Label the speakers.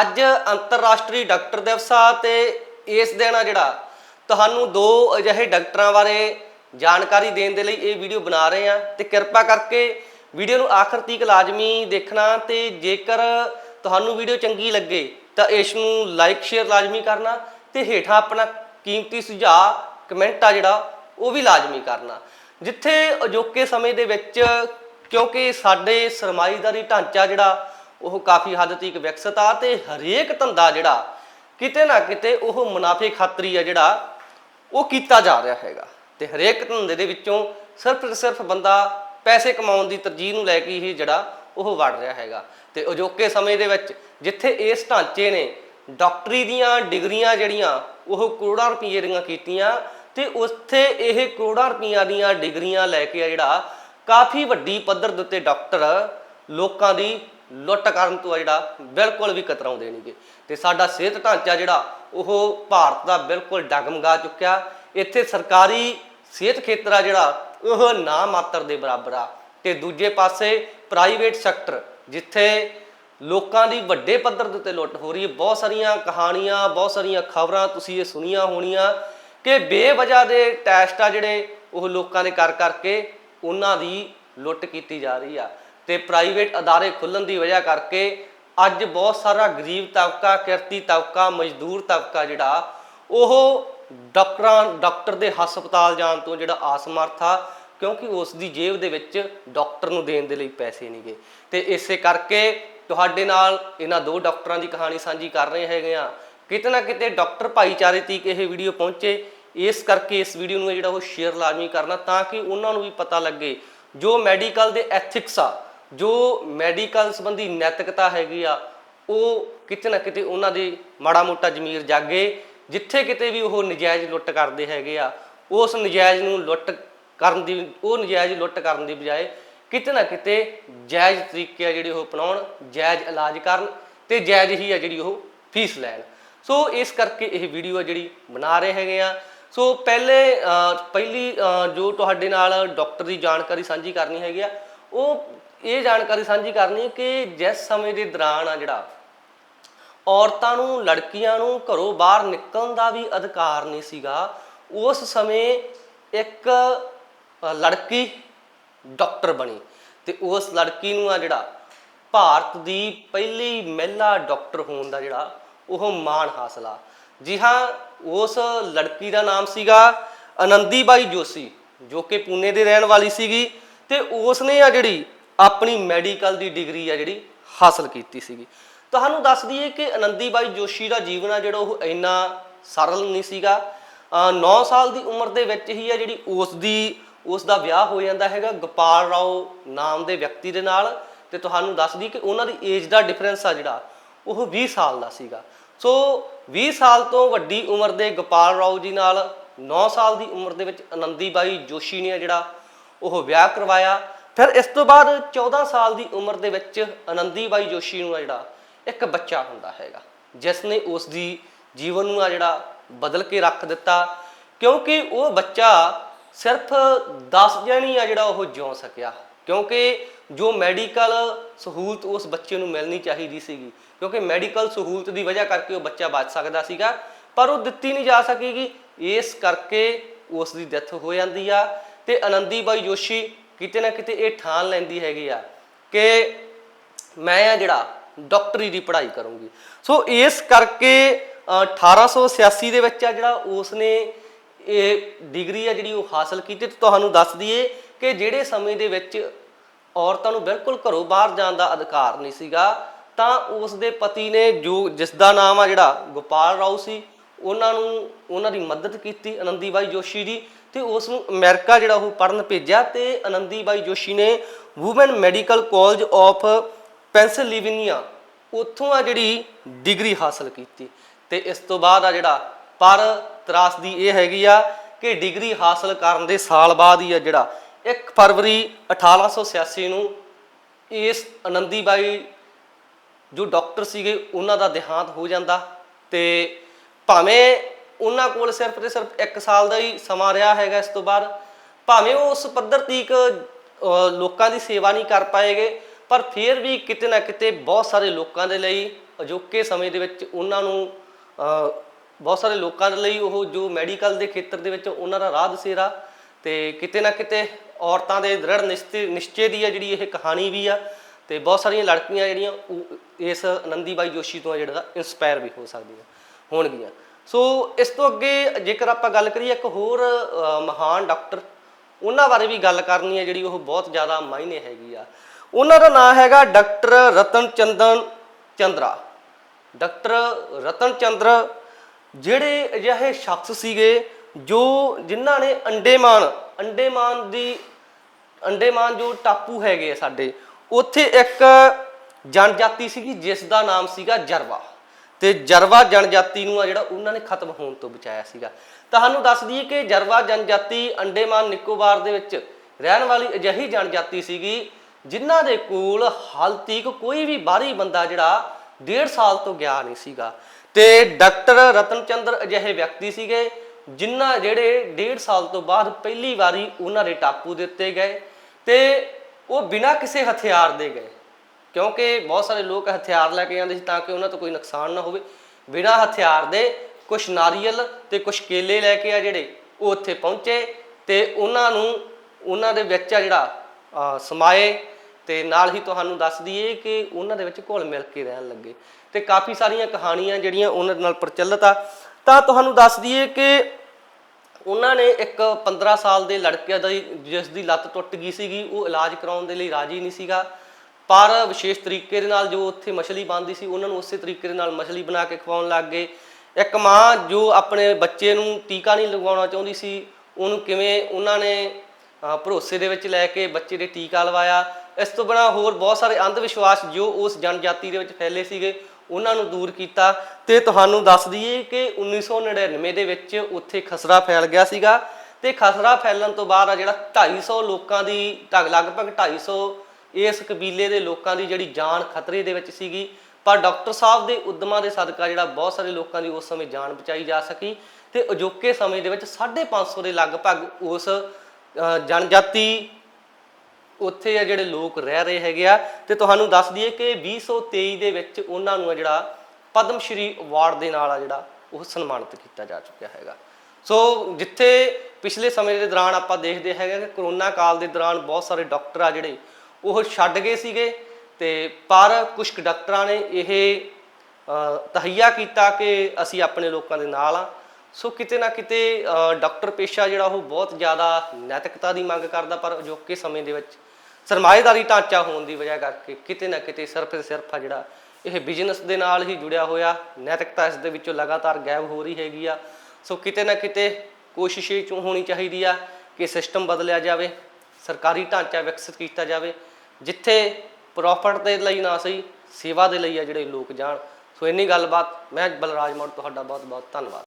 Speaker 1: ਅੱਜ ਅੰਤਰਰਾਸ਼ਟਰੀ ਡਾਕਟਰ ਦਿਵਸ ਆ ਤੇ ਇਸ ਦਿਨ ਆ ਜਿਹੜਾ ਤੁਹਾਨੂੰ ਦੋ ਅਜਿਹੇ ਡਾਕਟਰਾਂ ਬਾਰੇ ਜਾਣਕਾਰੀ ਦੇਣ ਦੇ ਲਈ ਇਹ ਵੀਡੀਓ ਬਣਾ ਰਹੇ ਆ ਤੇ ਕਿਰਪਾ ਕਰਕੇ ਵੀਡੀਓ ਨੂੰ ਆਖਰ ਤੀਕ ਲਾਜ਼ਮੀ ਦੇਖਣਾ ਤੇ ਜੇਕਰ ਤੁਹਾਨੂੰ ਵੀਡੀਓ ਚੰਗੀ ਲੱਗੇ ਤਾਂ ਇਸ ਨੂੰ ਲਾਈਕ, ਸ਼ੇਅਰ ਲਾਜ਼ਮੀ ਕਰਨਾ ਤੇ ਹੇਠਾਂ ਆਪਣਾ ਕੀਮਤੀ ਸੁਝਾਅ, ਕਮੈਂਟ ਆ ਜਿਹੜਾ, ਉਹ ਵੀ ਲਾਜ਼ਮੀ ਕਰਨਾ। ਜਿੱਥੇ ਅਜੋਕੇ ਸਮੇਂ ਦੇ ਵਿੱਚ ਕਿਉਂਕਿ ਸਾਡੇ ਸਰਮਾਈਦਾਰੀ ਢਾਂਚਾ ਜਿਹੜਾ ਉਹ ਕਾਫੀ ਹੱਦ ਤੱਕ ਵਿਕਸਿਤ ਆ ਤੇ ਹਰੇਕ ਧੰਦਾ ਜਿਹੜਾ ਕਿਤੇ ਨਾ ਕਿਤੇ ਉਹ ਮੁਨਾਫੇ ਖਾਤਰੀ ਆ ਜਿਹੜਾ ਉਹ ਕੀਤਾ ਜਾ ਰਿਹਾ ਹੈਗਾ। ਤੇ ਹਰੇਕ ਧੰਦੇ ਦੇ ਵਿੱਚੋਂ ਸਿਰਫ ਤੇ ਸਿਰਫ ਬੰਦਾ ਪੈਸੇ ਕਮਾਉਣ ਦੀ ਤਰਜੀਹ ਨੂੰ ਲੈ ਕੇ ਹੀ ਜਿਹੜਾ ਉਹ ਵੜ ਰਿਹਾ ਹੈਗਾ। ਤੇ ਅਜੋਕੇ ਸਮੇਂ ਦੇ ਵਿੱਚ ਜਿੱਥੇ ਇਸ ਢਾਂਚੇ ਨੇ ਡਾਕਟਰੀ ਦੀਆਂ ਡਿਗਰੀਆਂ ਜਿਹੜੀਆਂ ਉਹ ਕਰੋੜਾਂ ਰੁਪਏ ਦੀਆਂ ਕੀਤੀਆਂ ਤੇ ਉੱਥੇ ਇਹ ਕਰੋੜਾਂ ਰੁਪਈਆਂ ਦੀਆਂ ਡਿਗਰੀਆਂ ਲੈ ਕੇ ਆ ਜਿਹੜਾ ਕਾਫੀ ਵੱਡੀ ਪੱਧਰ ਦੇ ਉੱਤੇ ਡਾਕਟਰ ਲੋਕਾਂ ਦੀ ਲੁੱਟ ਕਰਨ ਤੋਂ ਆ ਜਿਹੜਾ ਬਿਲਕੁਲ ਵੀ ਕਤਰਾਉਂਦੇ ਨਹੀਂਗੇ ਤੇ ਸਾਡਾ ਸਿਹਤ ਢਾਂਚਾ ਜਿਹੜਾ, ਉਹ ਭਾਰਤ ਦਾ ਬਿਲਕੁਲ ਡਗਮਗਾ ਚੁੱਕਿਆ। ਇੱਥੇ ਸਰਕਾਰੀ ਸਿਹਤ ਖੇਤਰ ਆ ਜਿਹੜਾ, ਉਹ ਨਾ ਮਾਤਰ ਦੇ ਬਰਾਬਰ ਆ। ਤੇ ਦੂਜੇ ਪਾਸੇ ਪ੍ਰਾਈਵੇਟ ਸੈਕਟਰ, ਜਿੱਥੇ ਲੋਕਾਂ ਦੀ ਵੱਡੇ ਪੱਧਰ ਦੇ ਉੱਤੇ ਲੁੱਟ ਹੋ ਰਹੀ ਹੈ। ਬਹੁਤ ਸਾਰੀਆਂ ਕਹਾਣੀਆਂ, ਬਹੁਤ ਸਾਰੀਆਂ ਖਬਰਾਂ ਤੁਸੀਂ ਇਹ ਸੁਣੀਆਂ ਹੋਣੀਆਂ ਕਿ ਬੇਵਜ੍ਹਾ ਦੇ ਟੈਸਟ ਆ ਜਿਹੜੇ, ਉਹ ਲੋਕਾਂ ਦੇ ਕਰ ਕਰਕੇ ਉਹਨਾਂ ਦੀ ਲੁੱਟ ਕੀਤੀ ਜਾ ਰਹੀ ਆ। ਤੇ ਪ੍ਰਾਈਵੇਟ ਅਦਾਰੇ ਖੁੱਲਣ ਦੀ ਵਜ੍ਹਾ ਕਰਕੇ ਅੱਜ ਬਹੁਤ ਸਾਰਾ ਗਰੀਬ ਤਬਕਾ, ਕਿਰਤੀ ਤਬਕਾ, ਮਜ਼ਦੂਰ ਤਬਕਾ ਜਿਹੜਾ, ਉਹ ਡਾਕਟਰਾਂ, ਡਾਕਟਰ ਦੇ ਹਸਪਤਾਲ ਜਾਣ ਤੋਂ ਜਿਹੜਾ ਆਸਮਰਥ ਆ, ਕਿਉਂਕਿ ਉਸ ਦੀ ਜੇਬ ਦੇ ਵਿੱਚ ਡਾਕਟਰ ਨੂੰ ਦੇਣ ਦੇ ਲਈ ਪੈਸੇ ਨਹੀਂਗੇ ਤੇ ਇਸੇ ਕਰਕੇ ਤੁਹਾਡੇ ਨਾਲ ਇਹਨਾਂ ਦੋ ਡਾਕਟਰਾਂ ਦੀ ਕਹਾਣੀ ਸਾਂਝੀ ਕਰ ਰਹੇ ਹੈਗੇ ਆ। ਕਿਤੇ ਨਾ ਕਿਤੇ ਡਾਕਟਰ ਭਾਈਚਾਰੇ ਤੀਕ ਇਹ ਵੀਡੀਓ ਪਹੁੰਚੇ। ਇਸ ਕਰਕੇ ਇਸ ਵੀਡੀਓ ਨੂੰ ਜਿਹੜਾ ਉਹ ਸ਼ੇਅਰ ਲਾਜ਼ਮੀ ਕਰਨਾ, ਤਾਂ ਕਿ ਉਹਨਾਂ ਨੂੰ ਵੀ ਪਤਾ ਲੱਗੇ ਜੋ ਮੈਡੀਕਲ ਦੇ ਐਥਿਕਸ ਆ ਜੋ ਮੈਡੀਕਲ ਸੰਬੰਧੀ ਨੈਤਿਕਤਾ ਹੈਗੀ ਆ, ਉਹ ਕਿਤੇ ਨਾ ਕਿਤੇ ਉਹਨਾਂ ਦੀ ਮਾੜਾ ਮੋਟਾ ਜ਼ਮੀਰ ਜਾਗੇ, ਜਿੱਥੇ ਕਿਤੇ ਵੀ ਉਹ ਨਜਾਇਜ਼ ਲੁੱਟ ਕਰਦੇ ਹੈਗੇ ਆ, ਉਸ ਨਜਾਇਜ਼ ਨੂੰ ਲੁੱਟ ਕਰਨ ਦੀ, ਉਹ ਨਜਾਇਜ਼ ਲੁੱਟ ਕਰਨ ਦੀ ਬਜਾਏ ਕਿਤੇ ਨਾ ਕਿਤੇ ਜਾਇਜ਼ ਤਰੀਕੇ ਆ ਜਿਹੜੇ ਉਹ ਅਪਣਾਉਣ, ਜਾਇਜ਼ ਇਲਾਜ ਕਰਨ ਤੇ ਜਾਇਜ਼ ਹੀ ਆ ਜਿਹੜੀ ਉਹ ਫੀਸ ਲੈਣ। ਸੋ ਇਸ ਕਰਕੇ ਇਹ ਵੀਡੀਓ ਆ ਜਿਹੜੀ ਬਣਾ ਰਹੇ ਹੈਗੇ ਆ। ਸੋ ਪਹਿਲੇ ਪਹਿਲੀ ਜੋ ਤੁਹਾਡੇ ਨਾਲ ਡਾਕਟਰ ਦੀ ਜਾਣਕਾਰੀ ਸਾਂਝੀ ਕਰਨੀ ਹੈਗੀ ਆ, ਉਹ ਇਹ ਜਾਣਕਾਰੀ ਸਾਂਝੀ ਕਰਨੀ ਕਿ ਜਿਸ ਸਮੇਂ ਦੇ ਦੌਰਾਨ ਆ ਜਿਹੜਾ, ਔਰਤਾਂ ਨੂੰ, ਲੜਕੀਆਂ ਨੂੰ ਘਰੋਂ ਬਾਹਰ ਨਿਕਲਣ ਦਾ ਵੀ ਅਧਿਕਾਰ ਨਹੀਂ ਸੀਗਾ, ਉਸ ਸਮੇਂ ਇੱਕ ਲੜਕੀ ਡਾਕਟਰ ਬਣੀ ਤੇ ਉਸ ਲੜਕੀ ਨੂੰ ਆ ਜਿਹੜਾ ਭਾਰਤ ਦੀ ਪਹਿਲੀ ਮਹਿਲਾ ਡਾਕਟਰ ਹੋਣ ਦਾ ਜਿਹੜਾ ਉਹ ਮਾਣ ਹਾਸਲ ਆ। ਜੀ ਹਾਂ, ਉਸ ਲੜਕੀ ਦਾ ਨਾਮ ਸੀਗਾ ਆਨੰਦੀਬਾਈ ਜੋਸ਼ੀ, ਜੋ ਕਿ ਪੂਨੇ ਦੇ ਰਹਿਣ ਵਾਲੀ ਸੀਗੀ ਤੇ ਉਸ ਨੇ ਆ ਜਿਹੜੀ ਆਪਣੀ ਮੈਡੀਕਲ ਦੀ ਡਿਗਰੀ ਆ ਜਿਹੜੀ ਹਾਸਲ ਕੀਤੀ ਸੀਗੀ। ਤੁਹਾਨੂੰ ਦੱਸ ਦਈਏ ਕਿ ਆਨੰਦੀਬਾਈ ਜੋਸ਼ੀ ਦਾ ਜੀਵਨ ਆ ਜਿਹੜਾ ਉਹ ਇੰਨਾ ਸਰਲ ਨਹੀਂ ਸੀਗਾ। 9 ਸਾਲ ਦੀ ਉਮਰ ਦੇ ਵਿੱਚ ਹੀ ਆ ਜਿਹੜੀ ਉਸ ਦੀ, ਉਸ ਦਾ ਵਿਆਹ ਹੋ ਜਾਂਦਾ ਹੈਗਾ ਗੋਪਾਲ ਰਾਓ ਨਾਮ ਦੇ ਵਿਅਕਤੀ ਦੇ ਨਾਲ। ਤੇ ਤੁਹਾਨੂੰ ਦੱਸ ਦਈਏ ਕਿ ਉਹਨਾਂ ਦੀ ਏਜ ਦਾ ਡਿਫਰੈਂਸ ਆ ਜਿਹੜਾ, ਉਹ 20 ਸਾਲ ਦਾ ਸੀਗਾ। ਸੋ 20 ਸਾਲ ਤੋਂ ਵੱਡੀ ਉਮਰ ਦੇ ਗੋਪਾਲ ਰਾਓ ਜੀ ਨਾਲ 9 ਸਾਲ ਦੀ ਉਮਰ ਦੇ ਵਿੱਚ ਆਨੰਦੀਬਾਈ ਜੋਸ਼ੀ ਨੇ ਜਿਹੜਾ ਉਹ ਵਿਆਹ ਕਰਵਾਇਆ। ਫਿਰ ਇਸ ਤੋਂ ਬਾਅਦ 14 ਸਾਲ ਦੀ ਉਮਰ ਦੇ ਵਿੱਚ ਆਨੰਦੀਬਾਈ ਜੋਸ਼ੀ ਨੂੰ ਆ ਜਿਹੜਾ ਇੱਕ ਬੱਚਾ ਹੁੰਦਾ ਹੈਗਾ, ਜਿਸ ਨੇ ਉਸ ਦੀ ਜੀਵਨ ਨੂੰ ਆ ਜਿਹੜਾ ਬਦਲ ਕੇ ਰੱਖ ਦਿੱਤਾ, ਕਿਉਂਕਿ ਉਹ ਬੱਚਾ ਸਿਰਫ 10 ਜਣੀ ਆ ਜਿਹੜਾ ਉਹ ਜਿਉ ਸਕਿਆ, ਕਿਉਂਕਿ ਜੋ ਮੈਡੀਕਲ ਸਹੂਲਤ ਉਸ ਬੱਚੇ ਨੂੰ ਮਿਲਣੀ ਚਾਹੀਦੀ ਸੀਗੀ, ਕਿਉਂਕਿ ਮੈਡੀਕਲ ਸਹੂਲਤ ਦੀ ਵਜ੍ਹਾ ਕਰਕੇ ਉਹ ਬੱਚਾ ਬਚ ਸਕਦਾ ਸੀਗਾ, ਪਰ ਉਹ ਦਿੱਤੀ ਨਹੀਂ ਜਾ ਸਕੇਗੀ। ਇਸ ਕਰਕੇ ਉਸ ਦੀ ਡੈਥ ਹੋ ਜਾਂਦੀ ਆ ਤੇ ਆਨੰਦੀਬਾਈ ਜੋਸ਼ੀ ਕਿਤੇ ਨਾ ਕਿਤੇ ਇਹ ਠਾਣ ਲੈਂਦੀ ਹੈਗੀ ਆ ਕਿ ਮੈਂ ਆ ਜਿਹੜਾ ਡਾਕਟਰੀ ਦੀ ਪੜ੍ਹਾਈ ਕਰੂੰਗੀ। ਸੋ ਇਸ ਕਰਕੇ ਅ, 1886 ਦੇ ਵਿੱਚ ਆ ਜਿਹੜਾ ਉਸ ਨੇ ਇਹ ਡਿਗਰੀ ਆ ਜਿਹੜੀ ਉਹ ਹਾਸਲ ਕੀਤੀ ਤੇ ਤੁਹਾਨੂੰ ਦੱਸ ਦਈਏ ਕਿ ਜਿਹੜੇ ਸਮੇਂ ਦੇ ਵਿੱਚ ਔਰਤਾਂ ਨੂੰ ਬਿਲਕੁਲ ਘਰੋਂ ਬਾਹਰ ਜਾਣ ਦਾ ਅਧਿਕਾਰ ਨਹੀਂ ਸੀਗਾ ਤਾਂ ਉਸ ਦੇ ਪਤੀ ਨੇ ਜੋ ਜਿਸ ਦਾ ਨਾਮ ਆ ਜਿਹੜਾ ਗੋਪਾਲ ਰਾਓ ਸੀ ਉਹਨਾਂ ਨੂੰ ਉਹਨਾਂ ਦੀ ਮਦਦ ਕੀਤੀ ਆਨੰਦੀਬਾਈ ਜੋਸ਼ੀ ਦੀ ਤੇ ਉਸ ਨੂੰ ਅਮਰੀਕਾ ਜਿਹੜਾ ਉਹ ਪੜਨ ਭੇਜਿਆ ਤੇ ਆਨੰਦੀਬਾਈ ਜੋਸ਼ੀ ਨੇ woman medical college of Pennsylvania ਉੱਥੋਂ ਆ ਜਿਹੜੀ ਡਿਗਰੀ ਹਾਸਲ ਕੀਤੀ ਤੇ ਇਸ ਤੋਂ ਬਾਅਦ ਆ ਜਿਹੜਾ ਪਰ ਤਰਾਸਦੀ ਇਹ ਹੈਗੀ ਆ ਕਿ ਡਿਗਰੀ ਹਾਸਲ ਕਰਨ ਦੇ ਸਾਲ ਬਾਅਦ ਹੀ ਆ ਜਿਹੜਾ 1 ਫਰਵਰੀ 1886 ਨੂੰ ਇਸ ਆਨੰਦੀਬਾਈ ਜੋ ਡਾਕਟਰ ਸੀਗੇ ਉਹਨਾਂ ਦਾ ਦੇਹਾਂਤ ਹੋ ਜਾਂਦਾ ਤੇ ਭਾਵੇਂ ਉਹਨਾਂ ਕੋਲ ਸਿਰਫ ਤੇ ਸਿਰਫ 1 ਸਾਲ ਦਾ ਹੀ ਸਮਾਂ ਰਿਹਾ ਹੈਗਾ ਇਸ ਤੋਂ ਬਾਅਦ। ਭਾਵੇਂ ਉਹ ਉਸ ਪੱਧਰ ਤੀਕ ਅਹ, ਲੋਕਾਂ ਦੀ ਸੇਵਾ ਨਹੀਂ ਕਰ ਪਾਏਗੇ ਪਰ ਫਿਰ ਵੀ ਕਿਤੇ ਨਾ ਕਿਤੇ ਬਹੁਤ ਸਾਰੇ ਲੋਕਾਂ ਦੇ ਲਈ ਅਜੋਕੇ ਸਮੇਂ ਦੇ ਵਿੱਚ ਉਹਨਾਂ ਨੂੰ ਬਹੁਤ ਸਾਰੇ ਲੋਕਾਂ ਦੇ ਲਈ ਉਹ ਜੋ ਮੈਡੀਕਲ ਦੇ ਖੇਤਰ ਦੇ ਵਿੱਚ ਉਹਨਾਂ ਦਾ ਰਾਹ ਦਸੇਰਾ ਤੇ ਕਿਤੇ ਨਾ ਕਿਤੇ ਔਰਤਾਂ ਦੇ ਦ੍ਰਿੜ ਨਿਸ਼ਚੇ ਨਿਸ਼ਚੇ ਦੀ ਹੈ ਜਿਹੜੀ ਇਹ ਕਹਾਣੀ ਵੀ ਆ ਤੇ ਬਹੁਤ ਸਾਰੀਆਂ ਲੜਕੀਆਂ ਜਿਹੜੀਆਂ ਉਹ ਇਸ ਆਨੰਦੀਬਾਈ ਜੋਸ਼ੀ ਤੋਂ ਆ ਜਿਹੜਾ ਇਨਸਪਾਇਰ ਵੀ ਹੋ ਸਕਦੀਆਂ ਹੋਣਗੀਆਂ। ਸੋ ਇਸ ਤੋਂ ਅੱਗੇ ਜੇਕਰ ਆਪਾਂ ਗੱਲ ਕਰੀਏ ਇੱਕ ਹੋਰ ਮਹਾਨ ਡਾਕਟਰ, ਉਹਨਾਂ ਬਾਰੇ ਵੀ ਗੱਲ ਕਰਨੀ ਹੈ ਜਿਹੜੀ ਉਹ ਬਹੁਤ ਜ਼ਿਆਦਾ ਮਾਇਨੇ ਹੈਗੀ ਆ। ਉਹਨਾਂ ਦਾ ਨਾਮ ਹੈਗਾ ਡਾਕਟਰ ਰਤਨ ਚੰਦਨ ਚੰਦਰਾ। ਡਾਕਟਰ ਰਤਨ ਚੰਦਰ ਜਿਹੜੇ ਅਜਿਹੇ ਸ਼ਖਸ ਸੀਗੇ ਜੋ ਜਿਨ੍ਹਾਂ ਨੇ ਅੰਡੇਮਾਨ ਅੰਡੇਮਾਨ ਦੀ, ਅੰਡੇਮਾਨ ਜੋ ਟਾਪੂ ਹੈਗੇ ਆ ਸਾਡੇ, ਉੱਥੇ ਇੱਕ ਜਨਜਾਤੀ ਸੀਗੀ, ਜਿਸ ਦਾ ਨਾਮ ਸੀਗਾ ਜਰਵਾ। ਤੇ ਜਰਵਾ ਜਨਜਾਤੀ ਨੂੰ ਆ ਜਿਹੜਾ ਉਹਨਾਂ ਨੇ ਖਤਮ ਹੋਣ ਤੋਂ ਬਚਾਇਆ ਸੀਗਾ। ਤੁਹਾਨੂੰ ਦੱਸ ਦਈਏ ਕਿ ਜਰਵਾ ਜਨਜਾਤੀ ਅੰਡੇਮਾਨ ਨਿਕੋਬਾਰ ਦੇ ਵਿੱਚ ਰਹਿਣ ਵਾਲੀ ਅਜਿਹੀ ਜਨਜਾਤੀ ਸੀਗੀ, ਜਿਨ੍ਹਾਂ ਦੇ ਕੋਲ ਹਾਲ ਤੀਕ ਕੋਈ ਵੀ ਬਾਹਰੀ ਬੰਦਾ ਜਿਹੜਾ ਡੇਢ ਸਾਲ ਤੋਂ ਗਿਆ ਨਹੀਂ ਸੀਗਾ। ਤੇ ਡਾਕਟਰ ਰਤਨ ਚੰਦਰ ਅਜਿਹੇ ਵਿਅਕਤੀ ਸੀਗੇ, ਜਿਨ੍ਹਾਂ ਜਿਹੜੇ ਡੇਢ ਸਾਲ ਤੋਂ ਬਾਅਦ ਪਹਿਲੀ ਵਾਰੀ ਉਹਨਾਂ ਦੇ ਟਾਪੂ ਦੇ ਉੱਤੇ ਗਏ ਤੇ ਉਹ ਬਿਨਾਂ ਕਿਸੇ ਹਥਿਆਰ ਦੇ ਗਏ। ਕਿਉਂਕਿ ਬਹੁਤ ਸਾਰੇ ਲੋਕ ਹਥਿਆਰ ਲੈ ਕੇ ਜਾਂਦੇ ਸੀ ਤਾਂ ਕਿ ਉਹਨਾਂ ਤੋਂ ਕੋਈ ਨੁਕਸਾਨ ਨਾ ਹੋਵੇ। ਬਿਨਾਂ ਹਥਿਆਰ ਦੇ ਕੁਝ ਨਾਰੀਅਲ ਤੇ ਕੁਝ ਕੇਲੇ ਲੈ ਕੇ ਆ ਜਿਹੜੇ, ਉਹ ਉੱਥੇ ਪਹੁੰਚੇ ਤੇ ਉਹਨਾਂ ਨੂੰ, ਉਹਨਾਂ ਦੇ ਵਿੱਚ ਆ ਜਿਹੜਾ ਸਮਾਏ ਤੇ ਨਾਲ ਹੀ ਤੁਹਾਨੂੰ ਦੱਸ ਦਈਏ ਕਿ ਉਹਨਾਂ ਦੇ ਵਿੱਚ ਘੁਲ ਮਿਲ ਕੇ ਰਹਿਣ ਲੱਗੇ। ਤੇ ਕਾਫੀ ਸਾਰੀਆਂ ਕਹਾਣੀਆਂ ਜਿਹੜੀਆਂ ਉਹਨਾਂ ਨਾਲ ਪ੍ਰਚਲਿਤ ਆ। ਤਾਂ ਤੁਹਾਨੂੰ ਦੱਸ ਦਈਏ ਕਿ ਉਹਨਾਂ ਨੇ ਇੱਕ 15 ਸਾਲ ਦੇ ਲੜਕੇ ਦਾ, ਜਿਸ ਦੀ ਲੱਤ ਟੁੱਟ ਗਈ ਸੀਗੀ, ਉਹ ਇਲਾਜ ਕਰਾਉਣ ਦੇ ਲਈ ਰਾਜੀ ਨਹੀਂ ਸੀਗਾ। ਪਰ ਵਿਸ਼ੇਸ਼ ਤਰੀਕੇ ਦੇ ਨਾਲ ਜੋ ਉੱਥੇ ਮਛਲੀ ਬਣਦੀ ਸੀ, ਉਹਨਾਂ ਨੂੰ ਉਸੇ ਤਰੀਕੇ ਦੇ ਨਾਲ ਮਛਲੀ ਬਣਾ ਕੇ ਖਵਾਉਣ ਲੱਗ ਗਏ। ਇੱਕ ਮਾਂ ਜੋ ਆਪਣੇ ਬੱਚੇ ਨੂੰ ਟੀਕਾ ਨਹੀਂ ਲਗਵਾਉਣਾ ਚਾਹੁੰਦੀ ਸੀ, ਉਹਨੂੰ ਕਿਵੇਂ ਉਹਨਾਂ ਨੇ ਭਰੋਸੇ ਦੇ ਵਿੱਚ ਲੈ ਕੇ ਬੱਚੇ ਦੇ ਟੀਕਾ ਲਵਾਇਆ? ਇਸ ਤੋਂ ਬਿਨਾਂ ਹੋਰ ਬਹੁਤ ਸਾਰੇ ਅੰਧ ਵਿਸ਼ਵਾਸ ਜੋ ਉਸ ਜਨਜਾਤੀ ਦੇ ਵਿੱਚ ਫੈਲੇ ਸੀਗੇ, ਉਹਨਾਂ ਨੂੰ ਦੂਰ ਕੀਤਾ। ਤੇ ਤੁਹਾਨੂੰ ਦੱਸ ਦਈਏ ਕਿ 1999 ਦੇ ਵਿੱਚ ਉੱਥੇ ਖਸਰਾ ਫੈਲ ਗਿਆ ਸੀਗਾ। ਤੇ ਖਸਰਾ ਫੈਲਣ ਤੋਂ ਬਾਅਦ ਆ ਜਿਹੜਾ 250 ਲੋਕਾਂ ਦੀ ਢਗ- ਲਗਭਗ 250 ਇਸ ਕਬੀਲੇ ਦੇ ਲੋਕਾਂ ਦੀ ਜਿਹੜੀ ਜਾਨ ਖਤਰੇ ਦੇ ਵਿੱਚ ਸੀਗੀ, ਪਰ ਡਾਕਟਰ ਸਾਹਿਬ ਦੇ ਉਦਮਾਂ ਦੇ ਸਦਕਾ ਜਿਹੜਾ ਬਹੁਤ ਸਾਰੇ ਲੋਕਾਂ ਦੀ ਉਸ ਸਮੇਂ ਜਾਨ ਬਚਾਈ ਜਾ ਸਕੀ ਤੇ ਅਜੋਕੇ ਸਮੇਂ ਦੇ ਵਿੱਚ 550 ਦੇ ਲਗਭਗ ਉਸ ਜਨਜਾਤੀ ਉੱਥੇ ਆ ਜਿਹੜੇ ਲੋਕ ਰਹਿ ਰਹੇ ਹੈਗੇ ਆ। ਤੇ ਤੁਹਾਨੂੰ ਦੱਸ ਦਈਏ ਕਿ 2023 ਦੇ ਵਿੱਚ ਉਹਨਾਂ ਨੂੰ ਆ ਜਿਹੜਾ ਪਦਮ ਸ਼੍ਰੀ ਅਵਾਰਡ ਦੇ ਨਾਲ ਆ ਜਿਹੜਾ ਉਹ ਸਨਮਾਨਿਤ ਕੀਤਾ ਜਾ ਚੁੱਕਿਆ ਹੈਗਾ। ਸੋ ਜਿੱਥੇ ਪਿਛਲੇ ਸਮੇਂ ਦੇ ਦੌਰਾਨ ਆਪਾਂ ਦੇਖਦੇ ਹੈਗੇ ਕਿ ਕਰੋਨਾ ਕਾਲ ਦੇ ਦੌਰਾਨ ਬਹੁਤ ਸਾਰੇ ਡਾਕਟਰ ਆ ਜਿਹੜੇ ਉਹ ਛੱਡ ਗਏ ਸੀਗੇ ਤੇ ਪਰ ਕੁਝ ਕੁ ਡਾਕਟਰਾਂ ਨੇ ਇਹ ਅ, ਤਹਈਆ ਕੀਤਾ ਕਿ ਅਸੀਂ ਆਪਣੇ ਲੋਕਾਂ ਦੇ ਨਾਲ ਆ ਸੋ ਕਿਤੇ ਨਾ ਕਿਤੇ ਡਾਕਟਰ ਪੇਸ਼ਾ ਜਿਹੜਾ ਉਹ ਬਹੁਤ ਜ਼ਿਆਦਾ ਨੈਤਿਕਤਾ ਦੀ ਮੰਗ ਕਰਦਾ ਪਰ ਅਜੋਕੇ ਸਮੇਂ ਦੇ ਵਿੱਚ ਸਰਮਾਏਦਾਰੀ ਢਾਂਚਾ ਹੋਣ ਦੀ ਵਜ੍ਹਾ ਕਰਕੇ ਕਿਤੇ ਨਾ ਕਿਤੇ ਸਿਰਫ ਸਿਰਫ ਆ ਜਿਹੜਾ ਇਹ ਬਿਜ਼ਨਸ ਦੇ ਨਾਲ ਹੀ ਜੁੜਿਆ ਹੋਇਆ ਨੈਤਿਕਤਾ ਇਸ ਦੇ ਵਿੱਚੋਂ ਲਗਾਤਾਰ ਗਾਇਬ ਹੋ ਰਹੀ ਹੈਗੀ ਆ। ਸੋ ਕਿਤੇ ਨਾ ਕਿਤੇ ਕੋਸ਼ਿਸ਼ ਇਹ ਚੋਂ ਹੋਣੀ ਚਾਹੀਦੀ ਆ ਕਿ ਸਿਸਟਮ ਬਦਲਿਆ ਜਾਵੇ ਸਰਕਾਰੀ ਢਾਂਚਾ ਵਿਕਸਿਤ ਕੀਤਾ ਜਾਵੇ। ਜਿੱਥੇ ਪ੍ਰੋਫਿਟ ਦੇ ਲਈ ਨਾ ਸਹੀ, ਸੇਵਾ ਦੇ ਲਈ ਆ ਜਿਹੜੇ ਲੋਕ ਜਾਣ। ਸੋ ਇੰਨੀ ਗੱਲਬਾਤ, ਮੈਂ ਬਲਰਾਜ ਮੋੜ ਤੁਹਾਡਾ ਬਹੁਤ ਬਹੁਤ ਧੰਨਵਾਦ।